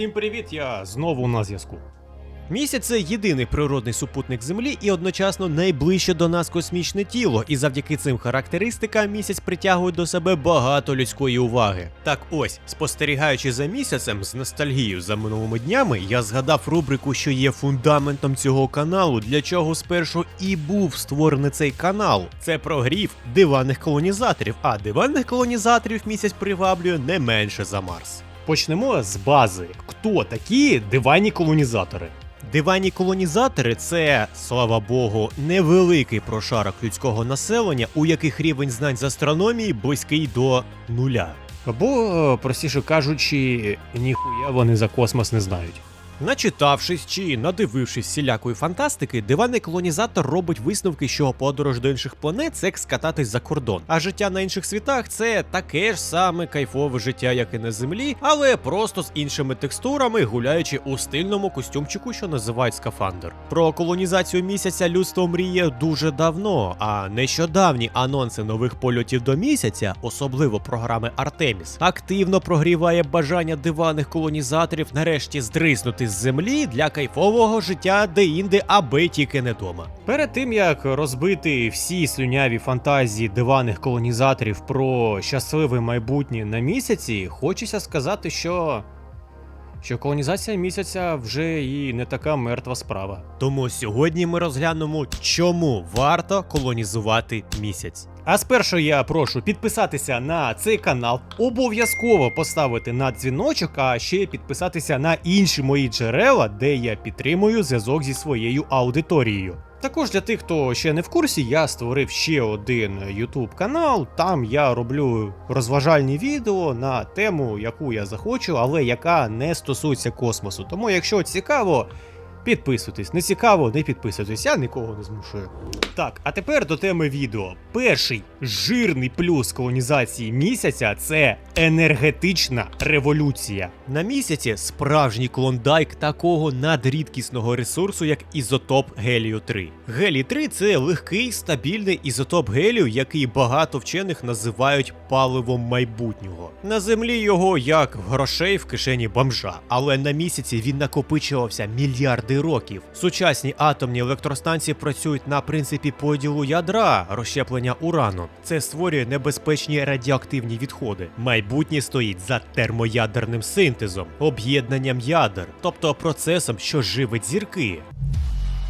Всім привіт, я знову на зв'язку. Місяць це єдиний природний супутник Землі і одночасно найближче до нас космічне тіло, і завдяки цим характеристикам місяць притягує до себе багато людської уваги. Так ось, спостерігаючи за місяцем з ностальгією за минулими днями, я згадав рубрику, що є фундаментом цього каналу, для чого спершу і був створений цей канал. Це прогрів диванних колонізаторів, а диванних колонізаторів місяць приваблює не менше за Марс. Почнемо з бази. Хто такі диванні колонізатори? Диванні колонізатори це, слава Богу, невеликий прошарок людського населення, у яких рівень знань з астрономії близький до нуля. Або, простіше кажучи, ніхуя вони за космос не знають. Начитавшись чи надивившись всілякої фантастики, диванний колонізатор робить висновки, що подорож до інших планет це як скататись за кордон. А життя на інших світах це таке ж саме кайфове життя, як і на землі, але просто з іншими текстурами, гуляючи у стильному костюмчику, що називають скафандр. Про колонізацію місяця людство мріє дуже давно, а нещодавні анонси нових польотів до місяця, особливо програми Артеміс, активно прогріває бажання диванних колонізаторів нарешті здриснути з землі для кайфового життя де-інде, аби тільки не дома. Перед тим як розбити всі слюняві фантазії диваних колонізаторів про щасливе майбутнє на місяці, хочеться сказати, що. Що колонізація місяця вже і не така мертва справа. Тому сьогодні ми розглянемо, чому варто колонізувати місяць. А спершу я прошу підписатися на цей канал, обов'язково поставити на дзвіночок, а ще підписатися на інші мої джерела, де я підтримую зв'язок зі своєю аудиторією. Також для тих, хто ще не в курсі, я створив ще один YouTube канал. Там я роблю розважальні відео на тему, яку я захочу, але яка не стосується космосу. Тому, якщо цікаво, підписуйтесь. Не цікаво, не підписуйтесь, я нікого не змушую. Так, а тепер до теми відео. Перший жирний плюс колонізації місяця це енергетична революція. На місяці справжній клондайк такого надрідкісного ресурсу, як ізотоп гелію 3. Гелій 3 це легкий стабільний ізотоп гелію, який багато вчених називають паливом майбутнього. На землі його як грошей в кишені бомжа, але на місяці він накопичувався мільярди років. Сучасні атомні електростанції працюють на принципі поділу ядра, розщеплення урану. Це створює небезпечні радіоактивні відходи. Майбутнє стоїть за термоядерним синтезом, об'єднанням ядер, тобто процесом, що живить зірки.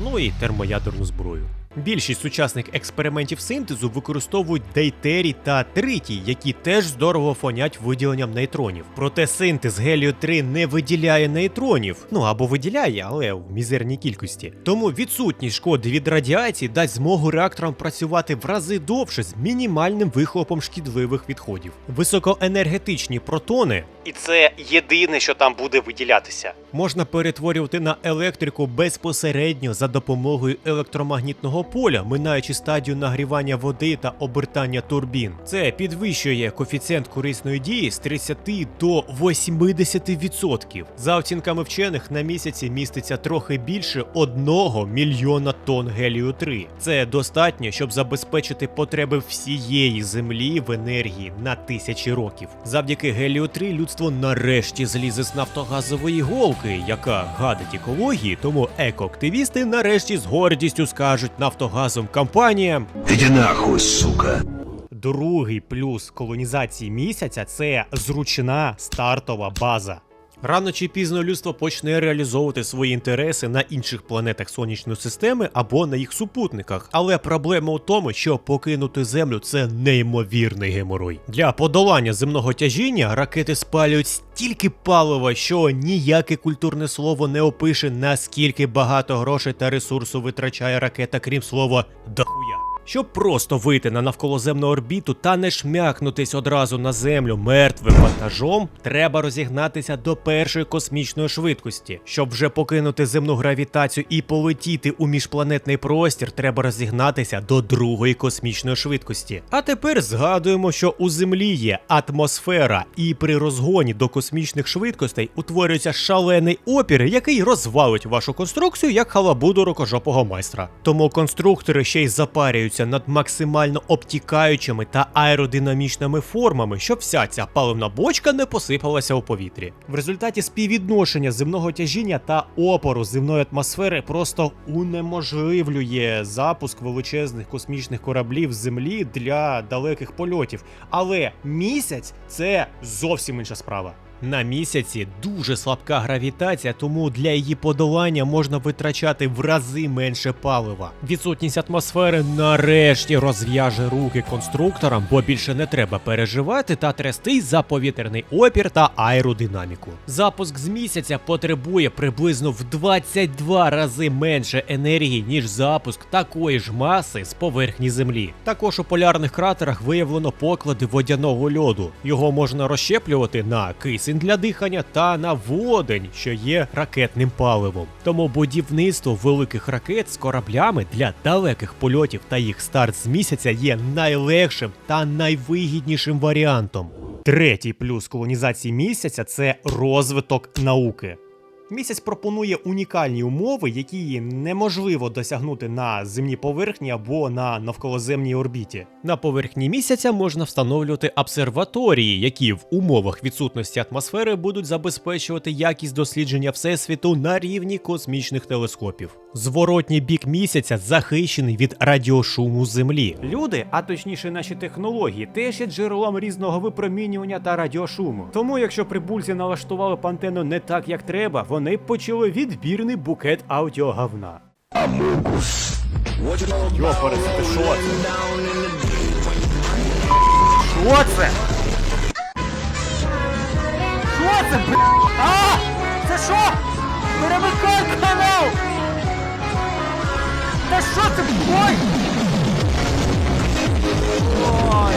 Ну і термоядерну зброю. Більшість сучасних експериментів синтезу використовують дейтерій та тритій, які теж здорово фонять виділенням нейтронів. Проте синтез гелію 3 не виділяє нейтронів, ну або виділяє, але в мізерній кількості. Тому відсутність шкоди від радіації дасть змогу реакторам працювати в рази довше з мінімальним вихлопом шкідливих відходів. Високоенергетичні протони І це єдине, що там буде виділятися. можна перетворювати на електрику безпосередньо за допомогою електромагнітного поля, минаючи стадію нагрівання води та обертання турбін. Це підвищує коефіцієнт корисної дії з 30 до 80%. За оцінками вчених, на місяці міститься трохи більше 1 мільйона тонн гелію 3. Це достатньо, щоб забезпечити потреби всієї землі в енергії на тисячі років. Завдяки гелію 3 людство нарешті злізе з нафтогазової голки, яка гадить екології, тому екоактивісти нарешті з гордістю скажуть нафтогазовим компаніям. Іди нахуй, сука. Другий плюс колонізації місяця це зручна стартова база. Рано чи пізно людство почне реалізовувати свої інтереси на інших планетах сонячної системи або на їх супутниках. Але проблема у тому, що покинути землю це неймовірний геморой. Для подолання земного тяжіння ракети спалюють стільки палива, що ніяке культурне слово не опише наскільки багато грошей та ресурсу витрачає ракета, крім слова дохуя. Щоб просто вийти на навколоземну орбіту та не шмякнутись одразу на землю мертвим вантажом, треба розігнатися до першої космічної швидкості. Щоб вже покинути земну гравітацію і полетіти у міжпланетний простір, треба розігнатися до другої космічної швидкості. А тепер згадуємо, що у Землі є атмосфера, і при розгоні до космічних швидкостей утворюється шалений опір, який розвалить вашу конструкцію як халабуду рукожопого майстра. Тому конструктори ще й запарюються працюється над максимально обтікаючими та аеродинамічними формами, щоб вся ця паливна бочка не посипалася у повітрі. В результаті співвідношення земного тяжіння та опору земної атмосфери просто унеможливлює запуск величезних космічних кораблів з землі для далеких польотів. Але місяць це зовсім інша справа. На місяці дуже слабка гравітація, тому для її подолання можна витрачати в рази менше палива. Відсутність атмосфери нарешті розв'яже руки конструкторам, бо більше не треба переживати та трястись за повітряний опір та аеродинаміку. Запуск з місяця потребує приблизно в 22 рази менше енергії, ніж запуск такої ж маси з поверхні Землі. Також у полярних кратерах виявлено поклади водяного льоду. Його можна розщеплювати на кисень для дихання та на водень, що є ракетним паливом. Тому будівництво великих ракет з кораблями для далеких польотів та їх старт з місяця є найлегшим та найвигіднішим варіантом. Третій плюс колонізації місяця це розвиток науки. Місяць пропонує унікальні умови, які неможливо досягнути на земній поверхні або на навколоземній орбіті. На поверхні місяця можна встановлювати обсерваторії, які в умовах відсутності атмосфери будуть забезпечувати якість дослідження всесвіту на рівні космічних телескопів. Зворотній бік місяця захищений від радіошуму Землі. Люди, а точніше наші технології, теж є джерелом різного випромінювання та радіошуму. Тому, якщо прибульці налаштували пантену не так, як треба, вони б почули відбірний букет аудіогавна. Йопарас, ти що це? Що це? Що це, б***? А! Це що? Це? Ой!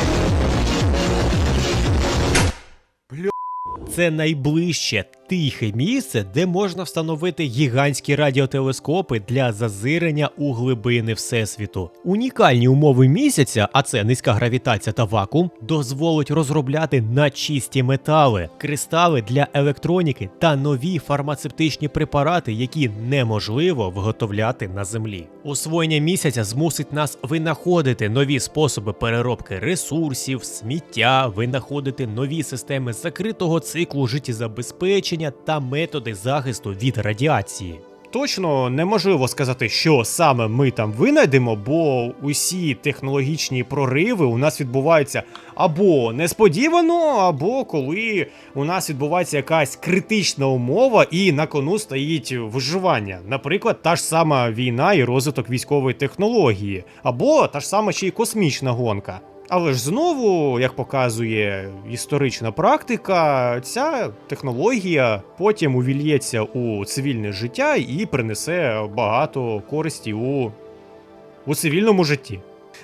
Це найближче тихе місце, де можна встановити гігантські радіотелескопи для зазирення у глибини Всесвіту. Унікальні умови місяця, а це низька гравітація та вакуум, дозволить розробляти начисті метали, кристали для електроніки та нові фармацевтичні препарати, які неможливо виготовляти на землі. Освоєння місяця змусить нас винаходити нові способи переробки ресурсів, сміття, винаходити нові системи закритого циклу життєзабезпечення та методи захисту від радіації. Точно неможливо сказати, що саме ми там винайдемо, бо усі технологічні прориви у нас відбуваються або несподівано, або коли у нас відбувається якась критична умова і на кону стоїть виживання. Наприклад, та ж сама війна і розвиток військової технології, або та ж сама ще й космічна гонка. Але ж знову, як показує історична практика, ця технологія потім увільється у цивільне життя і принесе багато користі у, у цивільному житті.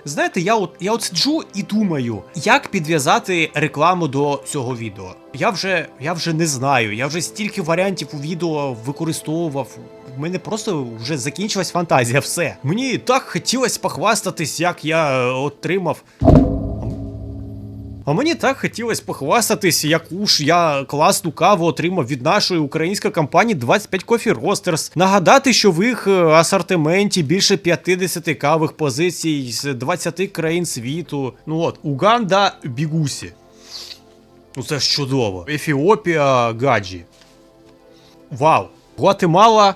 Знаєте, я от я от сиджу і думаю, як підв'язати рекламу до цього відео. Я вже я вже не знаю. Я вже стільки варіантів у відео використовував. В мене просто вже закінчилась фантазія. Все. Мені так хотілося похвастатись, як я е, отримав. А мені так хотілося похвастатись, яку ж я класну каву отримав від нашої української компанії 25 Coffee Roasters. Нагадати, що в їх е, асортименті більше 50 кавих позицій з 20 країн світу. Ну от, Уганда Бігусі. Ну це ж чудово. Ефіопія Гаджі. Вау. Гватемала.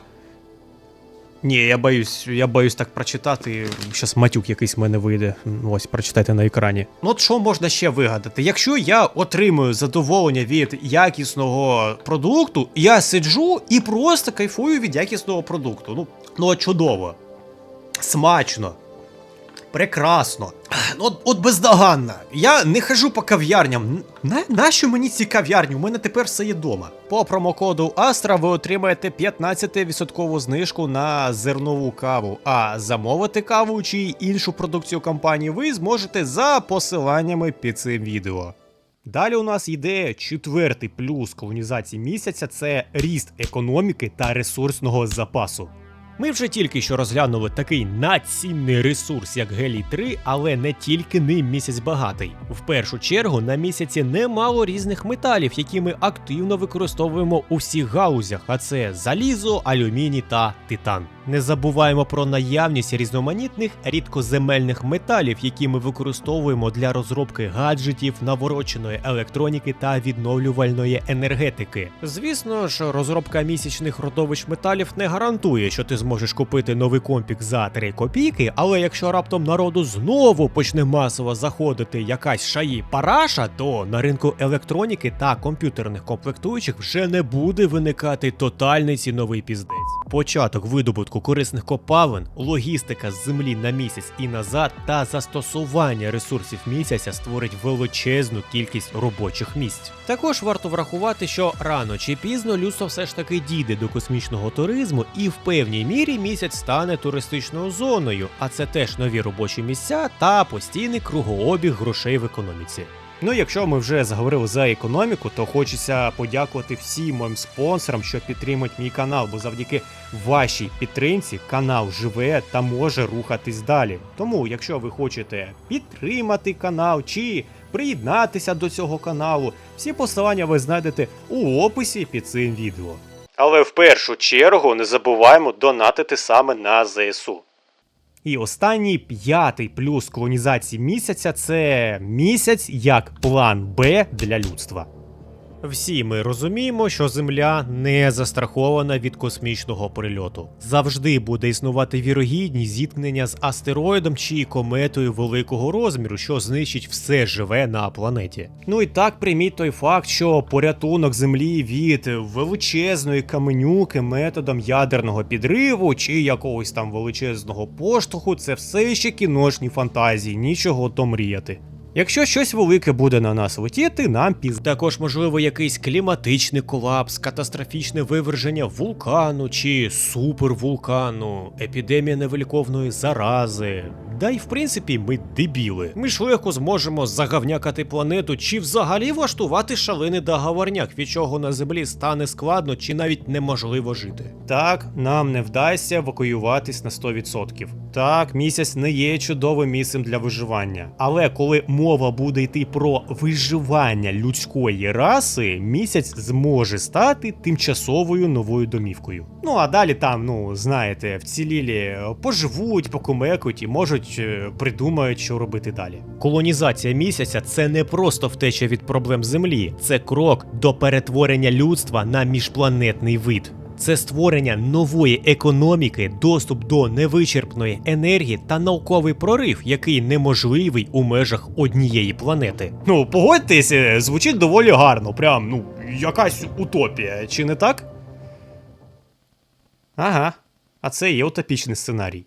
Ні, я боюсь, я боюсь так прочитати. Щас матюк якийсь в мене вийде. Ось, прочитайте на екрані. Ну от що можна ще вигадати? Якщо я отримую задоволення від якісного продукту, я сиджу і просто кайфую від якісного продукту. Ну, ну чудово. Смачно. Прекрасно. Ну, От, от бездоганно. Я не хожу по кав'ярням. На, нащо мені ці кав'ярні? У мене тепер все є дома. По промокоду Astra ви отримаєте 15% знижку на зернову каву. А замовити каву чи іншу продукцію компанії ви зможете за посиланнями під цим відео. Далі у нас йде четвертий плюс колонізації місяця це ріст економіки та ресурсного запасу. Ми вже тільки що розглянули такий націнний ресурс, як гелій 3, але не тільки ним місяць багатий. В першу чергу на місяці немало різних металів, які ми активно використовуємо у всіх галузях, а це залізо, алюміній та титан. Не забуваємо про наявність різноманітних рідкоземельних металів, які ми використовуємо для розробки гаджетів, навороченої електроніки та відновлювальної енергетики. Звісно ж, розробка місячних родовищ металів не гарантує, що ти зможеш купити новий компік за 3 копійки, але якщо раптом народу знову почне масово заходити якась шаї параша, то на ринку електроніки та комп'ютерних комплектуючих вже не буде виникати тотальний ціновий піздець. Початок видобутку корисних копалин, логістика з землі на місяць і назад та застосування ресурсів місяця створить величезну кількість робочих місць. Також варто врахувати, що рано чи пізно людство все ж таки дійде до космічного туризму, і в певній мірі місяць стане туристичною зоною, а це теж нові робочі місця та постійний кругообіг грошей в економіці. Ну, якщо ми вже заговорили за економіку, то хочеться подякувати всім моїм спонсорам, що підтримують мій канал, бо завдяки вашій підтримці канал живе та може рухатись далі. Тому, якщо ви хочете підтримати канал чи приєднатися до цього каналу, всі посилання ви знайдете у описі під цим відео. Але в першу чергу не забуваємо донатити саме на ЗСУ. І останній п'ятий плюс колонізації місяця це місяць як план Б для людства. Всі ми розуміємо, що Земля не застрахована від космічного прильоту. Завжди буде існувати вірогідність зіткнення з астероїдом чи кометою великого розміру, що знищить все живе на планеті. Ну і так прийміть той факт, що порятунок землі від величезної каменюки методом ядерного підриву чи якогось там величезного поштовху це все ще кіношні фантазії, нічого то мріяти. Якщо щось велике буде на нас летіти, нам піз... Також, можливо, якийсь кліматичний колапс, катастрофічне виверження вулкану чи супервулкану, епідемія невиліковної зарази. Да й в принципі ми дебіли. Ми ж легко зможемо загавнякати планету чи взагалі влаштувати шалений договорняк, від чого на землі стане складно чи навіть неможливо жити. Так, нам не вдасться евакуюватись на 100%. Так, місяць не є чудовим місцем для виживання. Але коли мова буде йти про виживання людської раси, місяць зможе стати тимчасовою новою домівкою. Ну а далі там, ну знаєте, вцілілі поживуть, покумекуть і можуть е, придумають, що робити далі. Колонізація місяця це не просто втеча від проблем Землі, це крок до перетворення людства на міжпланетний вид. Це створення нової економіки, доступ до невичерпної енергії та науковий прорив, який неможливий у межах однієї планети. Ну, погодьтесь, е, звучить доволі гарно, прям, ну, якась утопія, чи не так? Ага, а це є утопічний сценарій.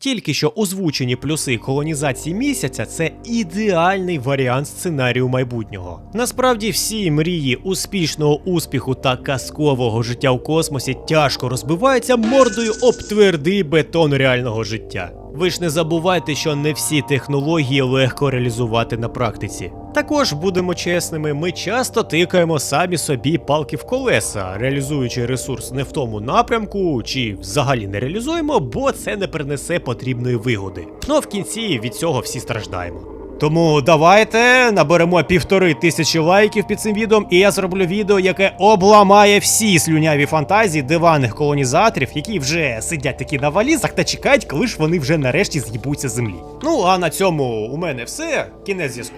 Тільки що озвучені плюси колонізації місяця це ідеальний варіант сценарію майбутнього. Насправді всі мрії успішного успіху та казкового життя в космосі тяжко розбиваються мордою об твердий бетон реального життя. Ви ж не забувайте, що не всі технології легко реалізувати на практиці. Також будемо чесними, ми часто тикаємо самі собі палки в колеса, реалізуючи ресурс не в тому напрямку, чи взагалі не реалізуємо, бо це не принесе потрібної вигоди. Ну в кінці від цього всі страждаємо. Тому давайте наберемо півтори тисячі лайків під цим відео, і я зроблю відео, яке обламає всі слюняві фантазії диваних колонізаторів, які вже сидять такі на валізах та чекають, коли ж вони вже нарешті з'їбуться землі. Ну а на цьому у мене все. Кінець зв'язку.